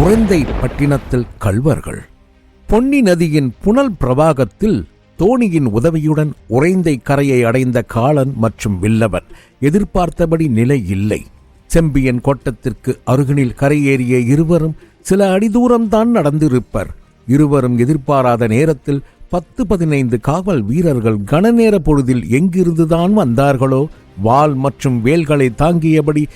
உறைந்தை பட்டினத்தில் கள்வர்கள். பொன்னி நதியின் புனல் பிரவாகத்தில் தோணியின் உதவியுடன் உறைந்தை கரையை அடைந்த காளன் மற்றும் வில்லவன் எதிர்பார்த்தபடி நிலை இல்லை. செம்பியன் கோட்டத்திற்கு அருகினில் கரையேறிய இருவரும் சில அடி தூரம்தான் நடந்திருப்பர். இருவரும் எதிர்பாராத நேரத்தில் பத்து பதினைந்து காவல் வீரர்கள் கனநேர பொழுதில் எங்கிருந்துதான் வந்தார்களோ வாள் மற்றும் வேல்களை தாங்கியபடி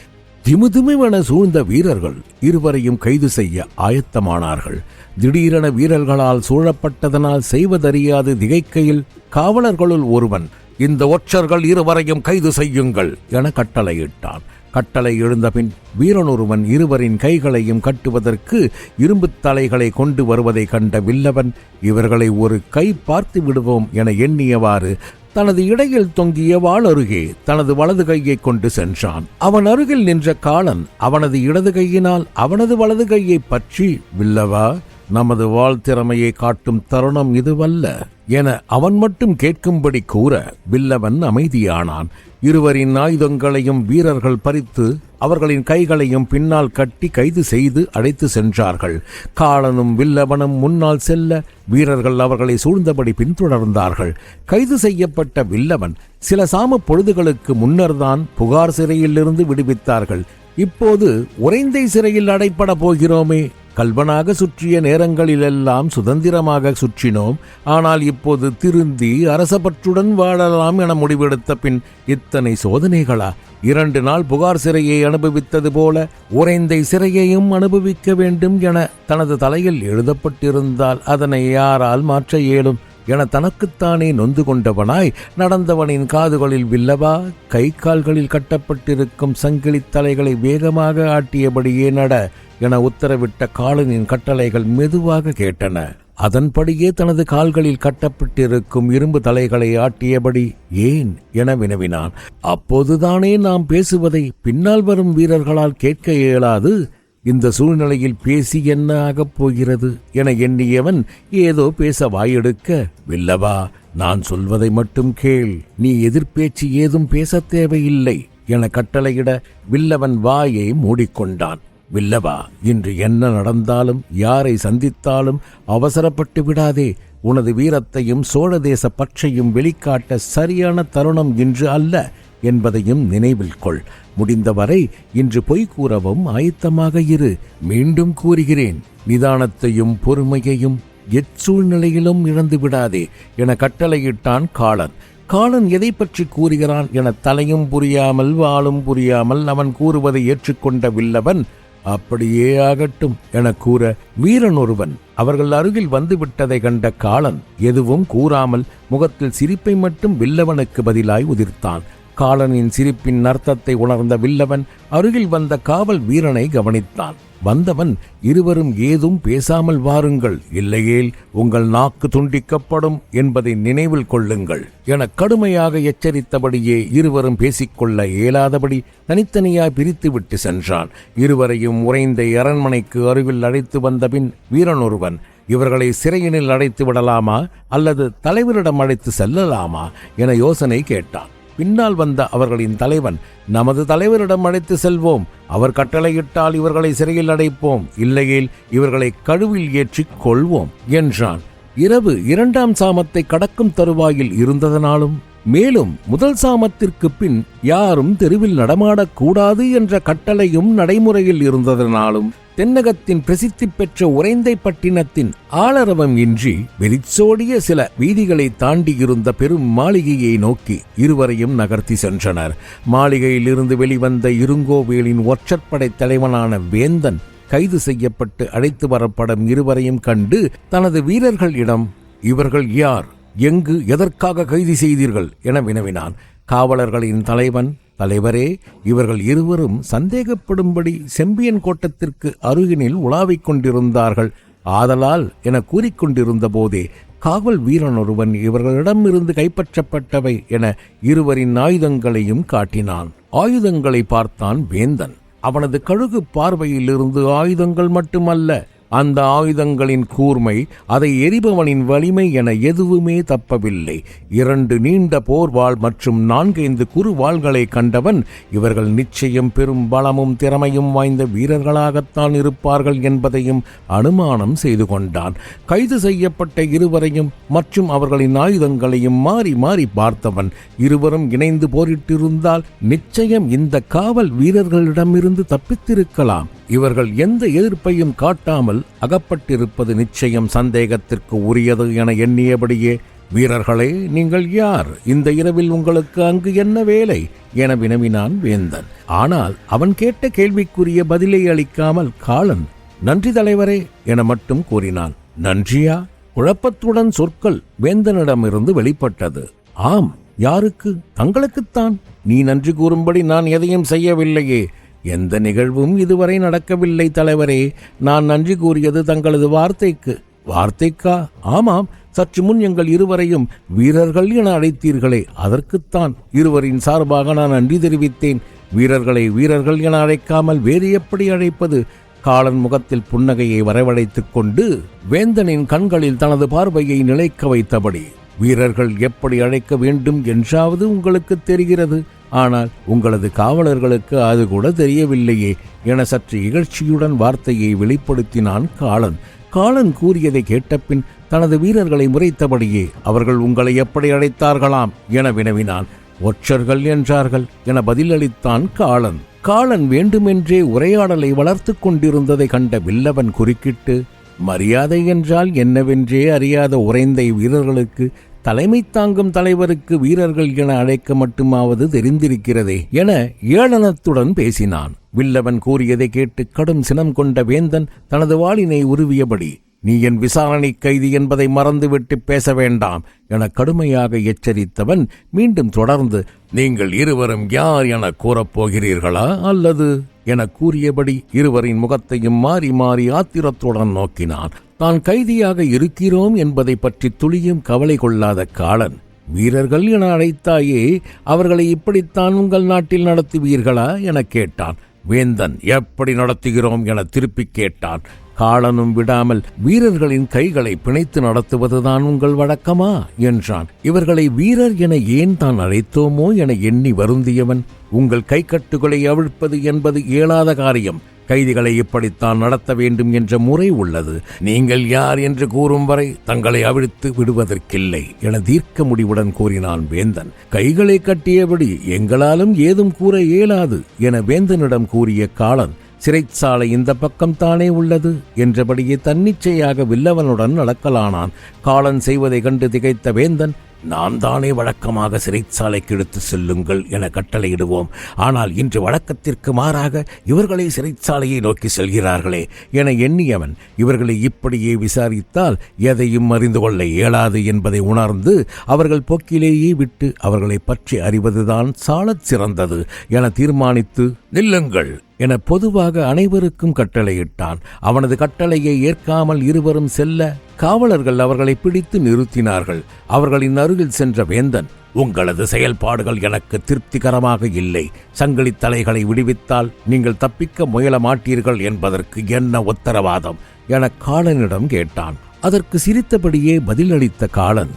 திமுதிமுவென சூழ்ந்த வீரர்கள் இருவரையும் கைது செய்ய ஆயத்தமானார்கள். திடீரென வீரர்களால் சூழப்பட்டதனால் செய்வதறியாது திகைக்கையில் காவலர்களுள் ஒருவன் இந்த ஒற்றர்கள் இருவரையும் கைது செய்யுங்கள் என கட்டளையிட்டான். கட்டளை எழுந்தபின் வீரனொருவன் இருவரின் கைகளையும் கட்டுவதற்கு இரும்புத் தலைகளை கொண்டு வருவதை கண்ட வில்லவன் இவர்களை ஒரு கை பார்த்து விடுவோம் என எண்ணியவாறு தனது இடையில் தொங்கிய வாள் அருகே தனது வலது கையை கொண்டு சென்றான். அவன் அருகில் நின்ற காலன் அவனது இடது கையினால் அவனது வலது கையை பற்றி வில்லவா நமது வாழ் திறமையை காட்டும் தருணம் இதுவல்ல என அவன் மட்டும் கேட்கும்படி கூற வில்லவன் அமைதியானான். இருவரின் ஆயுதங்களையும் வீரர்கள் பறித்து அவர்களின் கைகளையும் பின்னால் கட்டி கைது செய்து அழைத்து சென்றார்கள். காலனும் வில்லவனும் முன்னால் செல்ல வீரர்கள் அவர்களை சூழ்ந்தபடி பின்தொடர்ந்தார்கள். கைது செய்யப்பட்ட வில்லவன் சில சாம பொழுதுகளுக்கு முன்னர்தான் புகார் சிறையிலிருந்து விடுவித்தார்கள். இப்போது உறைந்தை சிறையில் அடைப்பட போகிறோமே. கல்வனாக சுற்றிய நேரங்களிலெல்லாம் சுதந்திரமாக சுற்றினோம். ஆனால் இப்போது திருந்தி அரசபற்றுடன் வாழலாம் என முடிவெடுத்த பின் இத்தனை சோதனைகளா? இரண்டு நாள் புகார் சிறையை அனுபவித்தது போல உறைந்தை சிறையையும் அனுபவிக்க வேண்டும் என தனது தலையில் எழுதப்பட்டிருந்தால் அதனை யாரால் மாற்ற இயலும் என தனக்குத்தானே நொந்து கொண்டவனாய் நடந்தவனின் காதுகளில் வில்லவா? கை கால்களில் கட்டப்பட்டிருக்கும் சங்கிலித் தலைகளை வேகமாக ஆட்டியபடியே நட என உத்தரவிட்ட காலனின் கட்டளைகள் மெதுவாக கேட்டன. அதன்படியே தனது கால்களில் கட்டப்பட்டிருக்கும் இரும்பு தலைகளை ஆட்டியபடி ஏன்? என வினவினான். அப்போதுதானே நாம் பேசுவதை பின்னால் வரும் வீரர்களால் கேட்க இயலாது. இந்த சூழ்நிலையில் பேசி என்ன ஆகப் போகிறது? என எண்ணியவன் ஏதோ பேச வாயெடுக்க வில்லவா நான் சொல்வதை மட்டும் கேள். நீ எதிர்பேச்சு ஏதும் பேசத் தேவையில்லை என கட்டளையிட வில்லவன் வாயை மூடிக்கொண்டான். வில்லவா இன்று என்ன நடந்தாலும் யாரை சந்தித்தாலும் அவசரப்பட்டு விடாதே. உனது வீரத்தையும் சோழ தேச பற்றையும் வெளிக்காட்ட சரியான தருணம் இன்று அல்ல என்பதையும் நினைவில் கொள். முடிந்தவரை இன்று பொய் கூறவும் ஆயத்தமாக இரு. மீண்டும் கூறுகிறேன் நிதானத்தையும் பொறுமையையும் எச்சூழ்நிலையிலும் இழந்து விடாதே என கட்டளையிட்டான் காளன் காளன் எதை பற்றி கூறுகிறான் என தலையும் புரியாமல் வாளும் புரியாமல் அவன் கூறுவதை ஏற்றுக்கொண்ட வில்லவன் அப்படியே ஆகட்டும் என கூற வீரன் ஒருவன் அவர்கள் அருகில் வந்து விட்டதை கண்ட காளன் எதுவும் கூறாமல் முகத்தில் சிரிப்பை மட்டும் வில்லவனுக்கு பதிலாய் உதிர்த்தான். காலனின் சிரிப்பின் அர்த்தத்தை உணர்ந்த வில்லவன் அருகில் வந்த காவல் வீரனை கவனித்தான். வந்தவன் இருவரும் ஏதும் பேசாமல் வாருங்கள். இல்லையேல் உங்கள் நாக்கு துண்டிக்கப்படும் என்பதை நினைவில் கொள்ளுங்கள். என கடுமையாக எச்சரித்தபடியே இருவரும் பேசிக்கொள்ள இயலாதபடி தனித்தனியாய் பிரித்துவிட்டு சென்றான். இருவரையும் உறைந்த அரண்மனைக்கு அருகில் அழைத்து வந்தபின் வீரனொருவன் இவர்களை சிறையினில் அடைத்து விடலாமா? அல்லது தலைவரிடம் அழைத்து செல்லலாமா? என யோசனை கேட்டான். பின்னால் வந்த அவர்களின் தலைவன் நமது தலைவரிடம் அழைத்து செல்வோம். அவர் கட்டளையிட்டால் இவர்களை சிறையில் அடைப்போம். இல்லையேல் இவர்களை கழுவில் ஏற்றிக் கொள்வோம் என்றான். இரவு இரண்டாம் சாமத்தை கடக்கும் தருவாயில் இருந்ததனாலும் மேலும் முதல் சாமத்திற்கு பின் யாரும் தெருவில் நடமாடக்கூடாது என்ற கட்டளையும் நடைமுறையில் இருந்ததனாலும் தென்னகத்தின் பிரசித்தி பெற்ற உறைந்தை பட்டினத்தின் ஆளரவம் இன்றி வெறிச்சோடிய சில வீதிகளை தாண்டி இருந்த பெரும் மாளிகையை நோக்கி இருவரையும் நகர்த்தி சென்றனர். மாளிகையிலிருந்து வெளிவந்த இருங்கோவேலின் ஒற்றற்படை தலைவனான வேந்தன் கைது செய்யப்பட்டு அழைத்து வரப்படும் இருவரையும் கண்டு தனது வீரர்களிடம் இவர்கள் யார்? எங்கு எதற்காக கைது செய்தீர்கள்? என வினவினான். காவலர்களின் தலைவன் தலைவரே இவர்கள் இருவரும் சந்தேகப்படும்படி செம்பியன் கோட்டத்திற்கு அருகினில் உலாவிக் கொண்டிருந்தார்கள். ஆதலால் என கூறிக்கொண்டிருந்த போதே காவல் வீரன் ஒருவன் இவர்களிடமிருந்து கைப்பற்றப்பட்டவை என இருவரின் ஆயுதங்களையும் காட்டினான். ஆயுதங்களை பார்த்தான் வேந்தன். அவனது கழுகு பார்வையிலிருந்து ஆயுதங்கள் மட்டுமல்ல அந்த ஆயுதங்களின் கூர்மை அதை எரிபவனின் வலிமை என எதுவுமே தப்பவில்லை. இரண்டு நீண்ட போர்வாள் மற்றும் நான்கைந்து குறுவாள்களை கண்டவன் இவர்கள் நிச்சயம் பெரும் பலமும் திறமையும் வாய்ந்த வீரர்களாகத்தான் இருப்பார்கள் என்பதையும் அனுமானம் செய்து கொண்டான். கைது செய்யப்பட்ட இருவரையும் மற்றும் அவர்களின் ஆயுதங்களையும் மாறி மாறி பார்த்தவன் இருவரும் இணைந்து போரிட்டிருந்தால் நிச்சயம் இந்த காவல் வீரர்களிடமிருந்து தப்பித்திருக்கலாம். இவர்கள் எந்த எதிர்ப்பையும் காட்டாமல் அகப்பட்டிருப்பது நிச்சயம் சந்தேகத்திற்கு உரியது என எண்ணியபடியே வீரர்களே நீங்கள் யார்? இந்த இரவில் உங்களுக்கு அங்கு என்ன வேலை? என வினவினான் வேந்தன். ஆனால் அவன் கேட்ட கேள்விக்குரிய பதிலை அளிக்காமல் காலன் நன்றி தலைவரே என மட்டும் கூறினான். நன்றியா? குழப்பத்துடன் சொற்கள் வேந்தனிடமிருந்து வெளிப்பட்டது. ஆம் யாருக்கு? தங்களுக்குத்தான். நீ நன்றி கூறும்படி நான் எதையும் செய்யவில்லையே. எந்த நிகழ்வும் இதுவரை நடக்கவில்லை தலைவரே. நான் நன்றி கூறியது தங்களது வார்த்தைக்கு. வார்த்தைக்கா? ஆமாம் சற்று முன் எங்கள் இருவரையும் வீரர்கள் என அழைத்தீர்களே. அதற்குத்தான் இருவரின் சார்பாக நான் நன்றி தெரிவித்தேன். வீரர்களை வீரர்கள் என அழைக்காமல் வேறு எப்படி அழைப்பது? காலன் முகத்தில் புன்னகையை வரவழைத்துக் கொண்டு வேந்தனின் கண்களில் தனது பார்வையை நிலைக்க வைத்தபடி வீரர்கள் எப்படி அழைக்க வேண்டும் என்றாவது உங்களுக்கு தெரிகிறது. ஆனால் உங்களது காவலர்களுக்கு அது கூட தெரியவில்லையே என சற்று இகழ்ச்சியுடன் வார்த்தையை வெளிப்படுத்தினான் காலன். காலன் கூறியதை கேட்டபின் தனது வீரர்களை முறைத்தபடியே அவர்கள் உங்களை எப்படி அழைத்தார்களாம் என வினவினான். ஒற்றர்கள் என்றார்கள் என பதிலளித்தான் காலன். காலன் வேண்டுமென்றே உரையாடலை வளர்த்து கொண்டிருந்ததை கண்ட வில்லவன் குறுக்கிட்டு மரியாதை என்றால் என்னவென்றே அறியாத உறைந்த வீரர்களுக்கு தலைமை தாங்கும் தலைவருக்கு வீரர்கள் என அழைக்க மட்டுமாவது தெரிந்திருக்கிறதே என ஏளனத்துடன் பேசினான். வில்லவன் கூறியதை கேட்டு கடும் சினம் கொண்ட வேந்தன் தனது வாளினை உருவியபடி நீ என் விசாரணை கைதி என்பதை மறந்துவிட்டு பேச வேண்டாம் என கடுமையாக எச்சரித்தவன் மீண்டும் தொடர்ந்து நீங்கள் இருவரும் யார் என கூறப்போகிறீர்களா அல்லது? என கூறியபடி இருவரின் முகத்தையும் மாறி மாறி ஆத்திரத்துடன் நோக்கினான். தான் கைதியாக இருக்கிறோம் என்பதை பற்றி துளியும் கவலை கொள்ளாத காலன் வீரர்கள் என அழைத்தாயே அவர்களை இப்படித்தான் உங்கள் நாட்டில் நடத்துவீர்களா? என கேட்டான். வேந்தன் எப்படி நடத்துகிறோம்? என திருப்பிக் கேட்டான். காலனும் விடாமல் வீரர்களின் கைகளை பிணைத்து நடத்துவதுதான் உங்கள் வழக்கமா? என்றான். இவர்களை வீரர் என ஏன் தான் அழைத்தோமோ? என எண்ணி வருந்தியவன் உங்கள் கைக்கட்டுகளை அவிழ்ப்பது என்பது இயலாத காரியம். கைதிகளை இப்படித்தான் நடத்த வேண்டும் என்ற முறை உள்ளது. நீங்கள் யார் என்று கூறும் வரை தங்களை அவிழ்த்து விடுவதற்கில்லை என தீர்க்க முடிவுடன் கூறினான் வேந்தன். கைகளை கட்டியபடி எங்களாலும் ஏதும் கூற இயலாது என வேந்தனிடம் கூறிய காலன் சிறைச்சாலை இந்த பக்கம் தானே உள்ளது என்றபடியே தன்னிச்சையாக வில்லவனுடன் நடக்கலானான். காலன் செய்வதை கண்டு திகைத்த வேந்தன் நான் தானே வழக்கமாக சிறைச்சாலைக்கு எடுத்து செல்லுங்கள் என கட்டளையிடுவோம். ஆனால் இன்று வழக்கத்திற்கு மாறாக இவர்களே சிறைச்சாலையை நோக்கி செல்கிறார்களே என எண்ணியவன் இவர்களை இப்படியே விசாரித்தால் எதையும் அறிந்து கொள்ள இயலாது என்பதை உணர்ந்து அவர்கள் போக்கிலேயே விட்டு அவர்களை பற்றி அறிவதுதான் சாலச் சிறந்தது என தீர்மானித்து நில்லுங்கள் என பொதுவாக அனைவருக்கும் கட்டளையிட்டான். அவனது கட்டளையை ஏற்காமல் இருவரும் செல்ல காவலர்கள் அவர்களை பிடித்து நிறுத்தினார்கள். அவர்களின் அருகில் சென்ற வேந்தன் உங்களது செயல்பாடுகள் எனக்கு திருப்திகரமாக இல்லை. சங்கிலி தலைகளை விடுவித்தால் நீங்கள் தப்பிக்க முயல மாட்டீர்கள் என்பதற்கு என்ன உத்தரவாதம்? என காலனிடம் கேட்டான். அதற்கு சிரித்தபடியே பதிலளித்த காலன்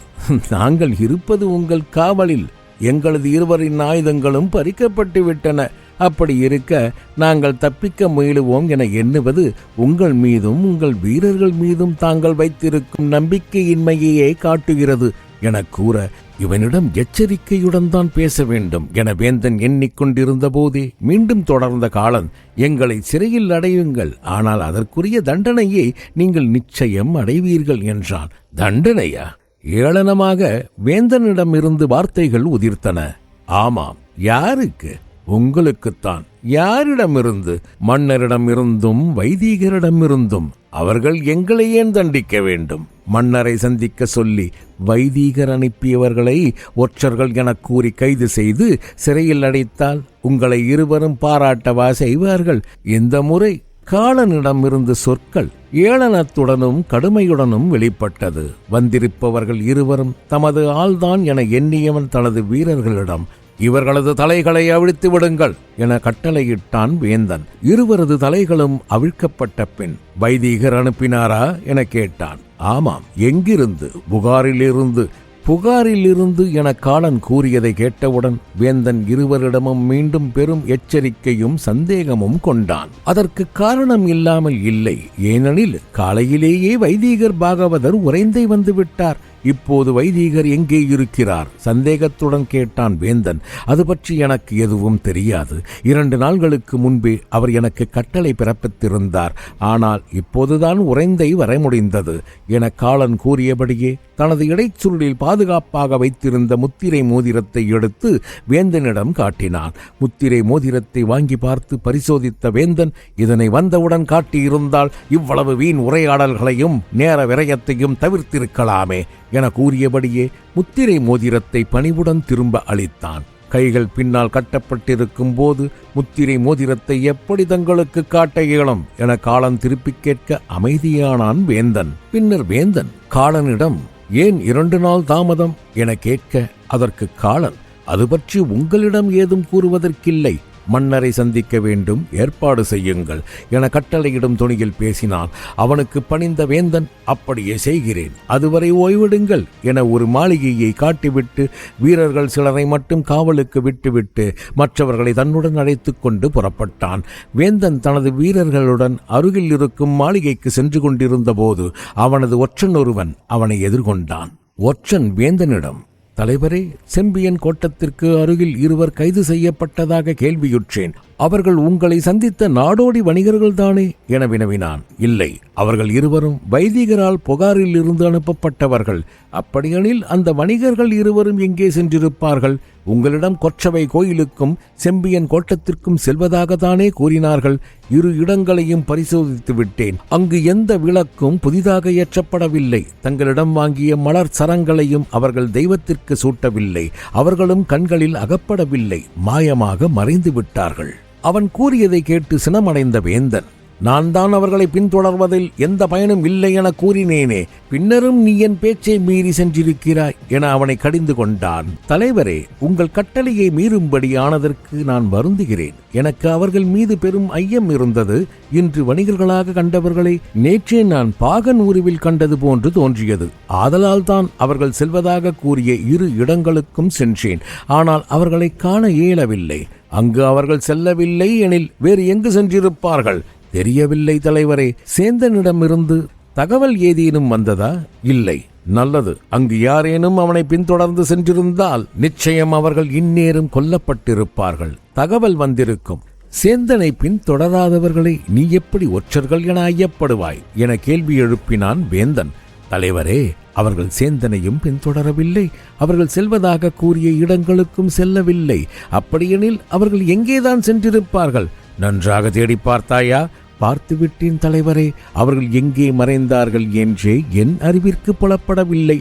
நாங்கள் இருப்பது உங்கள் காவலில். எங்களது இருவரின் ஆயுதங்களும் பறிக்கப்பட்டு விட்டன. அப்படி இருக்க நாங்கள் தப்பிக்க முயலுவோம் என எண்ணுவது உங்கள் மீதும் உங்கள் வீரர்கள் மீதும் தாங்கள் வைத்திருக்கும் நம்பிக்கையின்மையையே காட்டுகிறது என கூற இவனிடம் எச்சரிக்கையுடன் தான் பேச வேண்டும் என வேந்தன் எண்ணிக்கொண்டிருந்த போதே மீண்டும் தொடர்ந்த காலன் எங்களை சிறையில் அடையுங்கள் ஆனால் அதற்குரிய தண்டனையை நீங்கள் நிச்சயம் அடைவீர்கள் என்றான். தண்டனையா? ஏளனமாக வேந்தனிடமிருந்து வார்த்தைகள் உதிர்த்தன. ஆமாம் யாருக்கு? உங்களுக்குத்தான். யாரிடமிருந்து? மன்னரிடமிருந்தும் வைதீகரிடமிருந்தும். அவர்கள் எங்களை ஏன் தண்டிக்க வேண்டும்? மன்னரை சந்திக்க சொல்லி வைதீகர் அனுப்பியவர்களை ஒற்றர்கள் என கூறி கைது செய்து சிறையில் அடைத்தால் உங்களை இருவரும் பாராட்டவா செய்வார்கள்? இந்த முறை காலனிடமிருந்து சொற்கள் ஏளனத்துடனும் கடுமையுடனும் வெளிப்பட்டது. வந்திருப்பவர்கள் இருவரும் தமது ஆள்தான் என எண்ணியவன் தனது வீரர்களிடம் இவர்களது தலைகளை அவிழ்த்து விடுங்கள் என கட்டளையிட்டான் வேந்தன். இருவரது தலைகளும் அவிழ்க்கப்பட்ட பின் வைதீகர் அனுப்பினாரா என கேட்டான். ஆமாம் எங்கிருந்து? புகாரிலிருந்து. புகாரிலிருந்து என காலன் கூறியதை கேட்டவுடன் வேந்தன் இருவரிடமும் மீண்டும் பெரும் எச்சரிக்கையும் சந்தேகமும் கொண்டான். அதற்கு காரணம் இல்லாமல் இல்லை. ஏனெனில் காலையிலேயே வைதீகர் பாகவதர் உறைந்தை வந்துவிட்டார் இப்போது வைதீகர் எங்கே இருக்கிறார்? சந்தேகத்துடன் கேட்டான் வேந்தன். அது பற்றி எனக்கு எதுவும் தெரியாது. இரண்டு நாள்களுக்கு முன்பே அவர் எனக்கு கட்டளை பிறப்பித்திருந்தார். ஆனால் இப்போதுதான் உறைந்தை வர முடிந்தது. என காலன் கூறியபடியே தனது இடைச்சுருளில் பாதுகாப்பாக வைத்திருந்த முத்திரை மோதிரத்தை எடுத்து வேந்தனிடம் காட்டினான். முத்திரை மோதிரத்தை வாங்கி பார்த்து பரிசோதித்த வேந்தன் இதனை வந்தவுடன் காட்டியிருந்தால் இவ்வளவு வீண் உரையாடல்களையும் நேர விரயத்தையும் தவிர்த்திருக்கலாமே என கூறியபடியே முத்திரை மோதிரத்தை பணிவுடன் திரும்ப அளித்தான். கைகள் பின்னால் கட்டப்பட்டிருக்கும் போது முத்திரை மோதிரத்தை எப்படி தங்களுக்கு காட்ட இயலும் என காலன் திருப்பிக் கேட்க அமைதியானான் வேந்தன். பின்னர் வேந்தன் காலனிடம் ஏன் இரண்டு நாள் தாமதம்? என கேட்க அதற்கு காலன் அது பற்றி உங்களிடம் ஏதும் கூறுவதற்கில்லை. மன்னரை சந்திக்க வேண்டும் ஏற்பாடு செய்யுங்கள் என கட்டளையிடும் துணியில் பேசினான் அவனுக்கு பணிந்த வேந்தன் அப்படியே செய்கிறேன். அதுவரை ஓய்விடுங்கள் என ஒரு மாளிகையை காட்டிவிட்டு வீரர்கள் சிலரை மட்டும் காவலுக்கு விட்டுவிட்டு மற்றவர்களை தன்னுடன் அழைத்து கொண்டு புறப்பட்டான். வேந்தன் தனது வீரர்களுடன் அருகில் இருக்கும் மாளிகைக்கு சென்று கொண்டிருந்த போது அவனது ஒற்றன் ஒருவன் அவனை எதிர்கொண்டான். ஒற்றன் வேந்தனிடம் தலைவரே செம்பியன் கோட்டத்திற்கு அருகில் இருவர் கைது செய்யப்பட்டதாக கேள்வியுற்றேன். அவர்கள் உங்களை சந்தித்த நாடோடி வணிகர்கள்தானே என வினவினான். இல்லை அவர்கள் இருவரும் வைதிகரால் புகாரில் இருந்து அனுப்பப்பட்டவர்கள். அப்படியெனில் அந்த வணிகர்கள் இருவரும் எங்கே சென்றிருப்பார்கள்? உங்களிடம் கொற்றவை கோயிலுக்கும் செம்பியன் கோட்டத்திற்கும் செல்வதாகத்தானே கூறினார்கள். இரு இடங்களையும் பரிசோதித்து விட்டேன். அங்கு எந்த விளக்கும் புதிதாக ஏற்றப்படவில்லை. தங்களிடம் வாங்கிய மலர் சரங்களையும் அவர்கள் தெய்வத்திற்கு சூட்டவில்லை. அவர்களும் கண்களில் அகப்படவில்லை. மாயமாக மறைந்து விட்டார்கள். அவன் கூறியதை கேட்டு சினமடைந்த வேந்தன் நான் தான் அவர்களை பின்தொடர்வதில் எந்த பயனும் இல்லை என கூறினேனே பின்னரும் நீ என் பேச்சை மீறி சென்றிருக்கிறாய் என அவனை கடிந்து கொண்டான். தலைவரே உங்கள் கட்டளையை மீறும்படி ஆனதற்கு நான் வருந்துகிறேன். எனக்கு அவர்கள் மீது பெரும் ஐயம் இருந்தது. இன்று வணிகர்களாக கண்டவர்களை நேற்றே நான் பாகன் ஊருவில் கண்டது போன்று தோன்றியது. ஆதலால் தான் அவர்கள் செல்வதாக கூறிய இரு இடங்களுக்கும் சென்றேன். ஆனால் அவர்களை காண இயலவில்லை. அங்கு அவர்கள் செல்லவில்லை எனில் வேறு எங்கு சென்றிருப்பார்கள்? தெரியவில்லை தலைவரே. சேந்தனிடமிருந்து தகவல் ஏதேனும் வந்ததா? இல்லை. நல்லது. அங்கு யாரேனும் அவனை பின்தொடர்ந்து சென்றிருந்தால் நிச்சயம் அவர்கள் இந்நேரம் கொல்லப்பட்டிருப்பார்கள். தகவல் வந்திருக்கும். சேந்தனை பின்தொடராதவர்களை நீ எப்படி ஒற்றர்கள் என ஐயப்படுவாய்? என கேள்வி எழுப்பினான் வேந்தன். தலைவரே அவர்கள் சேந்தனையும் பின்தொடரவில்லை. அவர்கள் செல்வதாக கூறிய இடங்களுக்கும் செல்லவில்லை. அப்படியெனில் அவர்கள் எங்கேதான் சென்றிருப்பார்கள்? நன்றாக தேடி பார்த்தாயா? பார்த்துவிட்டேன் தலைவரே அவர்கள் எங்கே மறைந்தார்கள் என்றே என் அறிவிற்கு புலப்படவில்லை.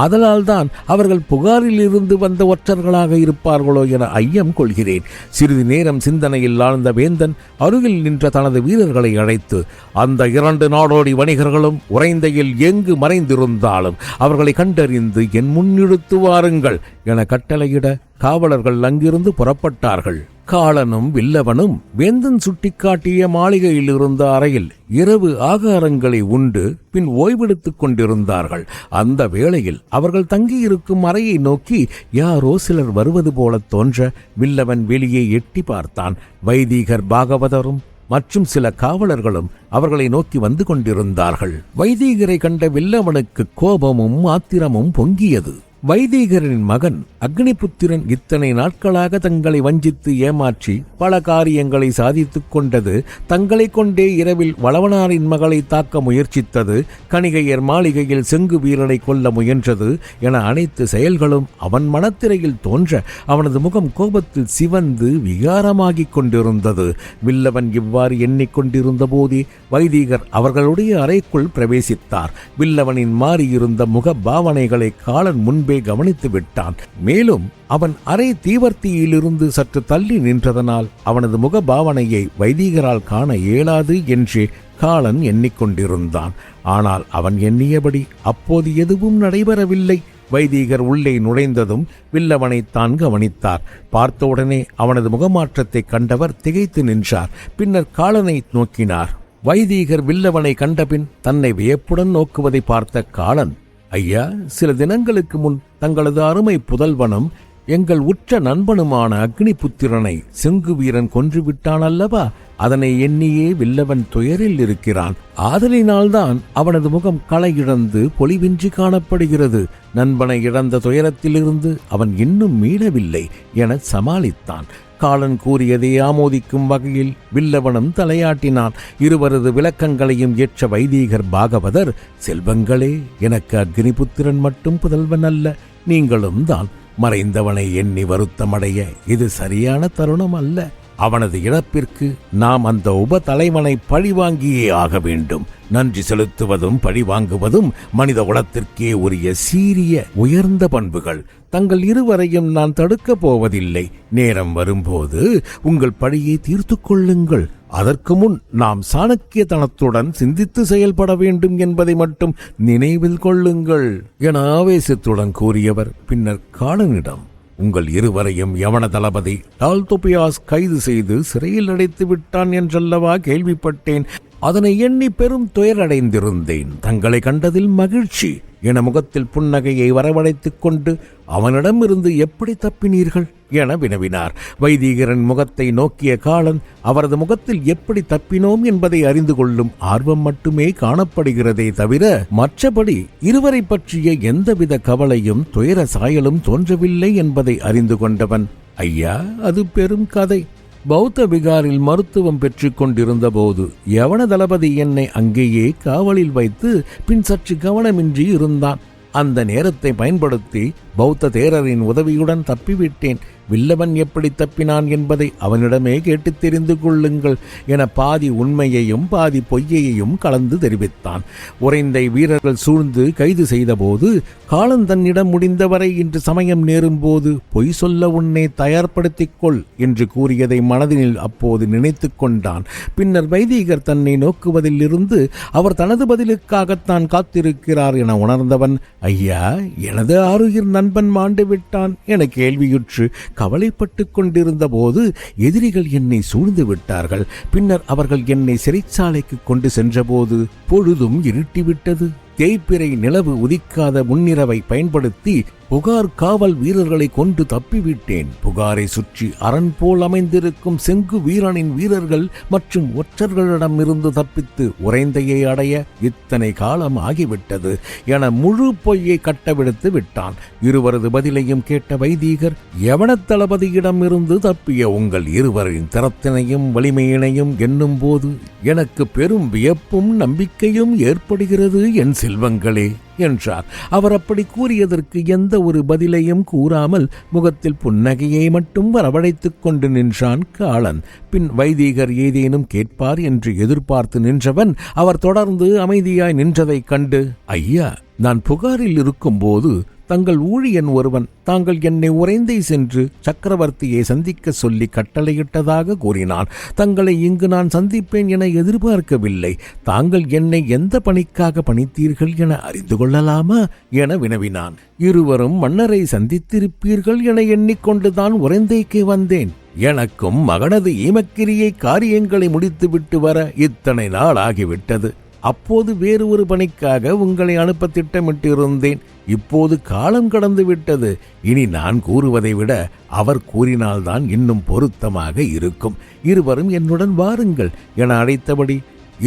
ஆதலால்தான் அவர்கள் புகாரில் இருந்து வந்த ஒற்றர்களாக இருப்பார்களோ என ஐயம் கொள்கிறேன். சிறிது நேரம் சிந்தனையில் ஆழ்ந்த வேந்தன் அருகில் நின்ற தனது வீரர்களை அழைத்து அந்த இரண்டு நாடோடி வணிகர்களும் உறைந்தையில் எங்கு மறைந்திருந்தாலும் அவர்களை கண்டறிந்து என் முன்னிறுத்து வாருங்கள் என கட்டளையிட காவலர்கள் அங்கிருந்து புறப்பட்டார்கள். காளனும் வில்லவனும் வேந்தன் சுட்டிக்காட்டிய மாளிகையில் இருந்த அறையில் இரவு ஆகாரங்களை உண்டு பின் ஓய்வெடுத்துக் கொண்டிருந்தார்கள். அந்த வேளையில் அவர்கள் தங்கியிருக்கும் அறையை நோக்கி யாரோ சிலர் வருவது போல தோன்ற வில்லவன் வெளியே எட்டி பார்த்தான். வைதீகர் பாகவதரும் மற்றும் சில காவலர்களும் அவர்களை நோக்கி வந்து கொண்டிருந்தார்கள். வைதீகரை கண்ட வில்லவனுக்கு கோபமும் ஆத்திரமும் பொங்கியது. வைதீகரின் மகன் அக்னிபுத்திரன் இத்தனை நாட்களாக தங்களை வஞ்சித்து ஏமாற்றி பல காரியங்களை சாதித்துக் கொண்டது தங்களை கொண்டே இரவில் வளவனாரின் மகளை தாக்க முயற்சித்தது கணிகையர் மாளிகையில் செங்கு வீரனை கொல்ல முயன்றது என அனைத்து செயல்களும் அவன் மனத்திரையில் தோன்ற அவனது முகம் கோபத்தில் சிவந்து விகாரமாகிக் கொண்டிருந்தது. வில்லவன் இவ்வாறு எண்ணிக்கொண்டிருந்த போதே வைதீகர் அவர்களுடைய அறைக்குள் பிரவேசித்தார். வில்லவனின் மாறியிருந்த முக பாவனைகளை காலன் முன் முன்பே கவனித்து விட்டான். மேலும் அவன் அறை தீவர்த்தியிலிருந்து சற்று தள்ளி நின்றதனால் அவனது முக பாவனையை வைதீகரால் காண இயலாது என்று காலன் எண்ணிக்கொண்டிருந்தான். ஆனால் அவன் எண்ணியபடி அப்போது எதுவும் நடைபெறவில்லை. வைதீகர் உள்ளே நுழைந்ததும் வில்லவனை தான் கவனித்தார். பார்த்தவுடனே அவனது முகமாற்றத்தை கண்டவர் திகைத்து நின்றார். பின்னர் காலனை நோக்கினார். வைதீகர் வில்லவனை கண்டபின் தன்னை வியப்புடன் நோக்குவதை பார்த்த காலன் ஐயா சில தினங்களுக்கு முன் தங்களது அருமை புதல்வனும் எங்கள் உற்ற நண்பனுமான அக்னிபுத்திரனை செங்கு வீரன் கொன்றுவிட்டான் அல்லவா அதனை எண்ணியே வில்லவன் துயரில் இருக்கிறான். ஆதலினால்தான் அவனது முகம் களை இழந்து பொலிவின்றி காணப்படுகிறது. நண்பனை இழந்த துயரத்திலிருந்து அவன் இன்னும் மீளவில்லை என சமாளித்தான். காலன் கூறியதை ஆமோதிக்கும் வகையில் வில்லவனும் தலையாட்டினான். இருவரது விளக்கங்களையும் ஏற்ற வைதீகர் பாகவதர் செல்வங்களே எனக்கு அக்னிபுத்திரன் மட்டும் புதல்வன் அல்ல நீங்களும் தான். மறைந்தவனை எண்ணி வருத்தமடைய இது சரியான தருணம் அல்ல. அவனது இழப்பிற்கு நாம் அந்த உப தலைவனை பழிவாங்கியே ஆக வேண்டும். நன்றி செலுத்துவதும் பழிவாங்குவதும் மனித குலத்திற்கே உரிய சீரிய உயர்ந்த பண்புகள். தங்கள் இருவரையும் நான் தடுக்கப் போவதில்லை. நேரம் வரும்போது உங்கள் பழியை தீர்த்து கொள்ளுங்கள். அதற்கு முன் நாம் சாணக்கியத்தனத்துடன் சிந்தித்து செயல்பட வேண்டும் என்பதை மட்டும் நினைவில் கொள்ளுங்கள் என ஆவேசத்துடன் கூறியவர். பின்னர் காலனிடம் உங்கள் இருவரையும் யவன தளபதி டால்தொபியாஸ் கைது செய்து சிறையில் அடைத்து விட்டான் என்றல்லவா கேள்விப்பட்டேன். அதனை எண்ணி பெரும் துயரடைந்திருந்தேன். தங்களை கண்டதில் மகிழ்ச்சி. என முகத்தில் புன்னகையை வரவழைத்துக் கொண்டு அவனிடமிருந்து எப்படி தப்பினீர்கள் என வினவினார். வைதீகரன் முகத்தை நோக்கிய காலன் அவரது முகத்தில் எப்படி தப்பினோம் என்பதை அறிந்து கொள்ளும் ஆர்வம் மட்டுமே காணப்படுகிறதே தவிர மற்றபடி இருவரை பற்றிய எந்தவித கவலையும் துயர சாயலும் தோன்றவில்லை என்பதை அறிந்து கொண்டவன். ஐயா அது பெரும் கதை. பௌத்த விகாரில் மருத்துவம் பெற்றுக் கொண்டிருந்த போது யவன தளபதி என்னை அங்கேயே காவலில் வைத்து பின் சற்று கவனமின்றி இருந்தான். அந்த நேரத்தை பயன்படுத்தி பௌத்த தேரரின் உதவியுடன் தப்பிவிட்டேன். வில்லவன் எப்படி தப்பினான் என்பதை அவனிடமே கேட்டு தெரிந்து கொள்ளுங்கள் என பாதி உண்மையையும் பாதி பொய்யையும் கலந்து தெரிவித்தான். உறைந்தை வீரர்கள் சூழ்ந்து கைது செய்தபோது காலன் தன்னிடம் முடிந்தவரை இன்று சமயம் நேரும்போது பொய் சொல்ல உன்னை தயார்படுத்திக் கொள் என்று கூறியதை மனதினில் அப்போது நினைத்து கொண்டான். பின்னர் வைதீகர் தன்னை நோக்குவதிலிருந்து அவர் தனது பதிலுக்காகத்தான் காத்திருக்கிறார் என உணர்ந்தவன் ஐயா எனது ஆருயிர் நண்பன் மாண்டு விட்டான் என கேள்வியுற்று கவலைப்பட்டு கொண்டிருந்த போது எதிரிகள் என்னை சூழ்ந்து விட்டார்கள். பின்னர் அவர்கள் என்னை சிறைச்சாலைக்கு கொண்டு சென்றபோது பொழுதும் இருட்டிவிட்டது. தேய்ப்பிறை நிலவு உதிக்காத முன்னிரவை பயன்படுத்தி புகார் காவல் வீரர்களை கொண்டு தப்பிவிட்டேன். புகாரை சுற்றி அரண் போல் அமைந்திருக்கும் செங்கு வீரனின் வீரர்கள் மற்றும் ஒற்றர்களிடமிருந்து தப்பித்து உறைந்தையை அடைய இத்தனை காலம் ஆகிவிட்டது என முழு பொய்யை கட்டவிடுத்து விட்டான். இருவரது பதிலையும் கேட்ட வைதீகர் யவன தளபதியிடமிருந்து தப்பிய உங்கள் இருவரின் திறத்தினையும் வலிமையினையும் எண்ணும் போது எனக்கு பெரும் வியப்பும் நம்பிக்கையும் ஏற்படுகிறது என் செல்வங்களே. என்றார். அவர் அப்படி கூறியதற்கு எந்த ஒரு பதிலையும் கூறாமல் முகத்தில் புன்னகையை மட்டும் வரவழைத்துக் கொண்டு நின்றான் காளன் பின் வைதீகர் ஏதேனும் கேட்பார் என்று எதிர்பார்த்து நின்றவன் அவர் தொடர்ந்து அமைதியாய் நின்றதைக் கண்டு ஐயா நான் புகாரில் இருக்கும்போது தங்கள் ஊழியன் ஒருவன் தாங்கள் என்னை உறைந்தே சென்று சக்கரவர்த்தியை சந்திக்க சொல்லி கட்டளையிட்டதாக கூறினான். தங்களை இங்கு நான் சந்திப்பேன் என எதிர்பார்க்கவில்லை. தாங்கள் என்னை எந்த பணிக்காக பணித்தீர்கள் என அறிந்து கொள்ளலாமா என வினவினான். இருவரும் மன்னரை சந்தித்திருப்பீர்கள் என எண்ணிக்கொண்டுதான் உறைந்தைக்கு வந்தேன். எனக்கும் மகனது ஈமக்கிரியை காரியங்களை முடித்துவிட்டு வர இத்தனை நாள் ஆகிவிட்டது அப்போது வேறு ஒரு பணிக்காக உங்களை அனுப்ப திட்டமிட்டிருந்தேன். இப்போது காலம் கடந்து விட்டது. இனி நான் கூறுவதை விட அவர் கூறினால்தான் இன்னும் பொருத்தமாக இருக்கும். இருவரும் என்னுடன் வாருங்கள் என அழைத்தபடி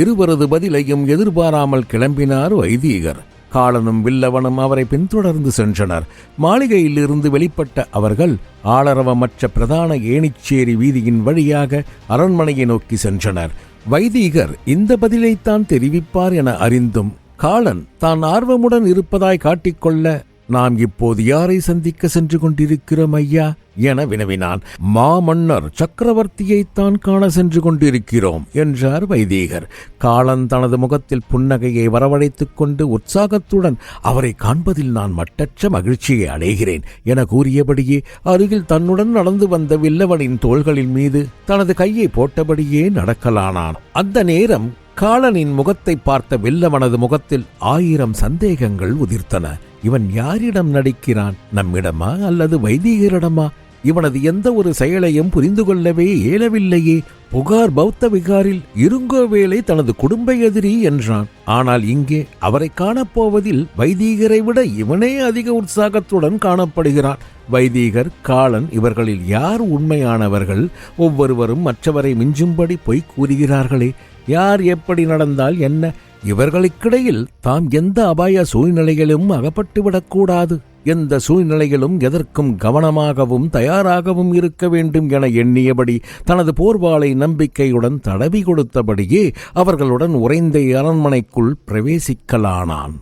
இருவரது பதிலையும் எதிர்பாராமல் கிளம்பினார் வைதீகர். காலனும் வில்லவனும் அவரை பின்தொடர்ந்து சென்றனர். மாளிகையிலிருந்து வெளிப்பட்ட அவர்கள் ஆளரவமற்ற பிரதான ஏணிச்சேரி வீதியின் வழியாக அரண்மனையை நோக்கி சென்றனர். வைதீகர் இந்த பதிலைத்தான் தெரிவிப்பார் என அறிந்தும் காலன் தான் ஆர்வமுடன் இருப்பதாய் காட்டிக்கொள்ள நாம் இப்போது யாரை சந்திக்க சென்று கொண்டிருக்கிறோம் ஐயா? என வினவினான். மாமன்னர் சக்கரவர்த்தியைத்தான் காண சென்று கொண்டிருக்கிறோம் என்றார் வைதீகர். காலன் தனது முகத்தில் புன்னகையை வரவழைத்துக் கொண்டு உற்சாகத்துடன் அவரை காண்பதில் நான் மட்டற்ற மகிழ்ச்சியை அடைகிறேன் என கூறியபடியே அருகில் தன்னுடன் நடந்து வந்த வில்லவனின் தோள்களின் மீது தனது கையை போட்டபடியே நடக்கலானான். அந்த நேரம் காளனின் முகத்தை பார்த்த வெல்லவனது முகத்தில் ஆயிரம் சந்தேகங்கள் உதிர்த்தன. இவன் யாரிடம் நடிக்கிறான்? நம்மிடமா அல்லது வைதிகரிடமா? இவனது எந்த ஒரு செயலையும் புரிந்து கொள்ளவே இயலவில்லையே. புகார் பௌத்த விகாரில் இருங்கோவேளை தனது குடும்ப எதிரி என்றான். ஆனால் இங்கே அவரை காணப்போவதில் வைதீகரை விட இவனே அதிக உற்சாகத்துடன் காணப்படுகிறான். வைதீகர் காலன் இவர்களில் யார் உண்மையானவர்கள்? ஒவ்வொருவரும் மற்றவரை மிஞ்சும்படி பொய் கூறுகிறார்களே. யார் எப்படி நடந்தால் என்ன? இவர்களுக்கிடையில் தாம் எந்த அபாய சூழ்நிலையிலும் அகப்பட்டுவிடக்கூடாது எந்த சூழ்நிலையிலும் எதற்கும் கவனமாகவும் தயாராகவும் இருக்க வேண்டும் என எண்ணியபடி தனது போர்வாளை நம்பிக்கையுடன் தடவி கொடுத்தபடியே அவர்களுடன் உறைந்த அரண்மனைக்குள் பிரவேசிக்கலானான்.